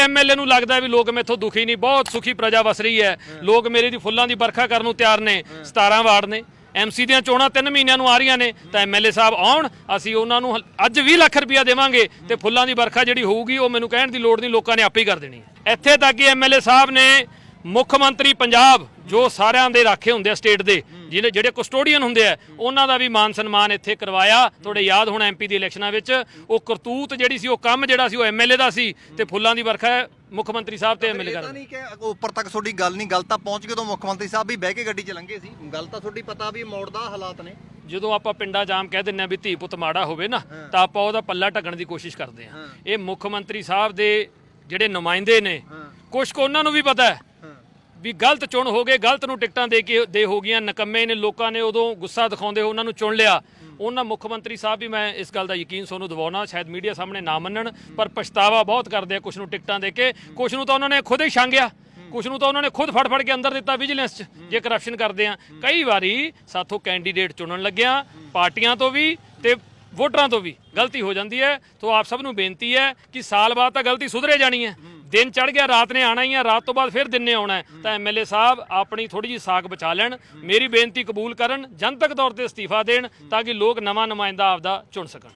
MLA ਨੂੰ ਲੱਗਦਾ ਵੀ ਲੋਕ ਮੈਥੋਂ ਦੁਖੀ ਨਹੀਂ ਬਹੁਤ ਸੁਖੀ ਪ੍ਰਜਾ ਵਸ ਰਹੀ ਹੈ। ਲੋਕ ਮੇਰੇ ਦੀ ਫੁੱਲਾਂ ਦੀ ਵਰਖਾ ਕਰਨ ਨੂੰ ਤਿਆਰ ਨੇ 17 ਵਾਰਡ ਨੇ। ਐਮਸੀ ਦੀਆਂ ਚੋਣਾਂ 3 ਮਹੀਨਿਆਂ ਨੂੰ ਆ ਰਹੀਆਂ ਨੇ ਤਾਂ ਐਮਐਲਏ ਸਾਹਿਬ ਆਉਣ ਅਸੀਂ ਉਹਨਾਂ ਨੂੰ ਅੱਜ 20 ਲੱਖ ਰੁਪਇਆ ਦੇਵਾਂਗੇ ਤੇ ਫੁੱਲਾਂ ਦੀ ਵਰਖਾ ਜਿਹੜੀ ਹੋਊਗੀ ਉਹ ਮੈਨੂੰ ਕਹਿਣ ਦੀ ਲੋੜ ਨਹੀਂ ਲੋਕਾਂ ਨੇ ਆਪੇ ਹੀ ਕਰ ਦੇਣੀ ਇੱਥੇ ਤੱਕ ਕਿ ਐਮਐਲਏ ਸਾਹਿਬ ਨੇ ਮੁੱਖ ਮੰਤਰੀ ਪੰਜਾਬ ਜੋ ਸਾਰਿਆਂ ਦੇ ਰਾਖੇ ਹੁੰਦੇ ਆ ਸਟੇਟ ਦੇ ਜਿਹਨੇ ਜਿਹੜੇ ਕਸਟੋਡੀਅਨ ਹੁੰਦੇ ਆ ਉਹਨਾਂ ਦਾ ਵੀ ਮਾਨ ਸਨਮਾਨ ਇੱਥੇ ਕਰਵਾਇਆ। ਤੁਹਾਡੇ ਯਾਦ ਹੋਣਾ ਐਮਪੀ ਦੀ ਇਲੈਕਸ਼ਨਾਂ ਵਿੱਚ ਉਹ ਕਰਤੂਤ ਜਿਹੜੀ ਸੀ ਉਹ ਕੰਮ ਜਿਹੜਾ ਸੀ ਉਹ ਐਮਐਲਏ ਦਾ ਸੀ ਤੇ ਫੁੱਲਾਂ ਦੀ ਵਰਖਾ ਮੁੱਖ ਮੰਤਰੀ ਸਾਹਿਬ ਤੇ ਐਮਐਲਏ ਕਰ ਤਾਂ ਨਹੀਂ ਕਿ ਉੱਪਰ ਤੱਕ ਤੁਹਾਡੀ ਗੱਲ ਨਹੀਂ ਗੱਲ ਤਾਂ ਪਹੁੰਚ ਗਈ ਉਦੋਂ ਮੁੱਖ ਮੰਤਰੀ ਸਾਹਿਬ ਵੀ ਬਹਿ ਕੇ ਗੱਡੀ 'ਚ ਲੰਘੇ ਸੀ। ਗੱਲ ਤਾਂ ਤੁਹਾਡੀ ਪਤਾ ਵੀ ਮੋੜ ਦਾ ਹਾਲਾਤ ਨੇ। ਜਦੋਂ ਆਪਾਂ ਪਿੰਡਾਂ ਜਾਮ ਕਹਿ ਦਿੰਨੇ ਆ ਵੀ ਧੀ ਪੁੱਤ ਮਾੜਾ ਹੋਵੇ ਨਾ ਤਾਂ ਆਪਾਂ ਉਹਦਾ ਪੱਲਾ ਢੱਕਣ ਦੀ ਕੋਸ਼ਿਸ਼ ਕਰਦੇ ਆ ਇਹ ਮੁੱਖ ਮੰਤਰੀ ਸਾਹਿਬ ਦੇ ਜਿਹੜੇ ਨੁਮਾਇੰਦੇ ਨੇ ਕੁਝ ਕੋ ਉਹਨਾਂ ਨੂੰ ਵੀ ਪਤਾ ਹੈ। ਵੀ ਗਲਤ ਚੁਣ ਹੋ ਗਏ, ਗਲਤ ਨੂੰ ਟਿਕਟਾਂ ਦੇ ਕੇ ਦੇ ਹੋ ਗਈਆਂ, ਨਕੰਮੇ ਨੇ, ਲੋਕਾਂ ਨੇ ਉਦੋਂ ਗੁੱਸਾ ਦਿਖਾਉਂਦੇ ਹੋ ਉਹਨਾਂ ਨੂੰ ਚੁਣ ਲਿਆ। ਉਹਨਾਂ ਮੁੱਖ ਮੰਤਰੀ ਸਾਹਿਬ ਵੀ ਮੈਂ ਇਸ ਗੱਲ ਦਾ ਯਕੀਨ ਤੁਹਾਨੂੰ ਦਿਵਾਉਣਾ, ਸ਼ਾਇਦ ਮੀਡੀਆ ਸਾਹਮਣੇ ਨਾ ਮੰਨਣ, ਪਰ ਪਛਤਾਵਾ ਬਹੁਤ ਕਰਦੇ ਆ ਕੁਝ ਨੂੰ ਟਿਕਟਾਂ ਦੇ ਕੇ। ਕੁਝ ਨੂੰ ਤਾਂ ਉਹਨਾਂ ਨੇ ਖੁਦ ਹੀ ਛਾਂਗਿਆ ਕੁਝ ਨੂੰ ਤਾਂ ਉਹਨਾਂ ਨੇ ਖੁਦ ਫੜ ਫੜ ਕੇ ਅੰਦਰ ਦਿੱਤਾ ਵਿਜੀਲੈਂਸ 'ਚ, ਜੇ ਕਰਪਸ਼ਨ ਕਰਦੇ ਆ। ਕਈ ਵਾਰੀ ਸਾਥੋਂ ਕੈਂਡੀਡੇਟ ਚੁਣਨ ਲੱਗਿਆ, ਪਾਰਟੀਆਂ ਤੋਂ ਵੀ ਤੇ ਵੋਟਰਾਂ ਤੋਂ ਵੀ ਗਲਤੀ ਹੋ ਜਾਂਦੀ ਹੈ। ਤੋਂ ਆਪ ਸਭ ਨੂੰ ਬੇਨਤੀ ਹੈ ਕਿ ਸਾਲ ਬਾਅਦ ਤਾਂ ਗਲਤੀ ਸੁਧਰੇ ਜਾਣੀ ਹੈ। ਦਿਨ ਚੜ ਗਿਆ, ਰਾਤ ਨੇ ਆਣਾ ਹੀ ਹੈ ਰਾਤ ਤੋਂ ਬਾਅਦ ਫਿਰ ਦਿਨ ਨੇ ਆਉਣਾ ਹੈ। ਤਾਂ ਐਮਐਲਏ ਸਾਹਿਬ ਆਪਣੀ ਥੋੜੀ ਜਿਹੀ ਸਾਖ ਬਚਾ ਲੈਣ, ਮੇਰੀ ਬੇਨਤੀ ਕਬੂਲ ਕਰਨ, ਜਨਤਕ ਤੌਰ ਤੇ ਅਸਤੀਫਾ ਦੇਣ, ਤਾਂ ਕਿ ਲੋਕ ਨਵਾਂ ਨੁਮਾਇੰਦਾ ਆਪਦਾ ਚੁਣ ਸਕਣ।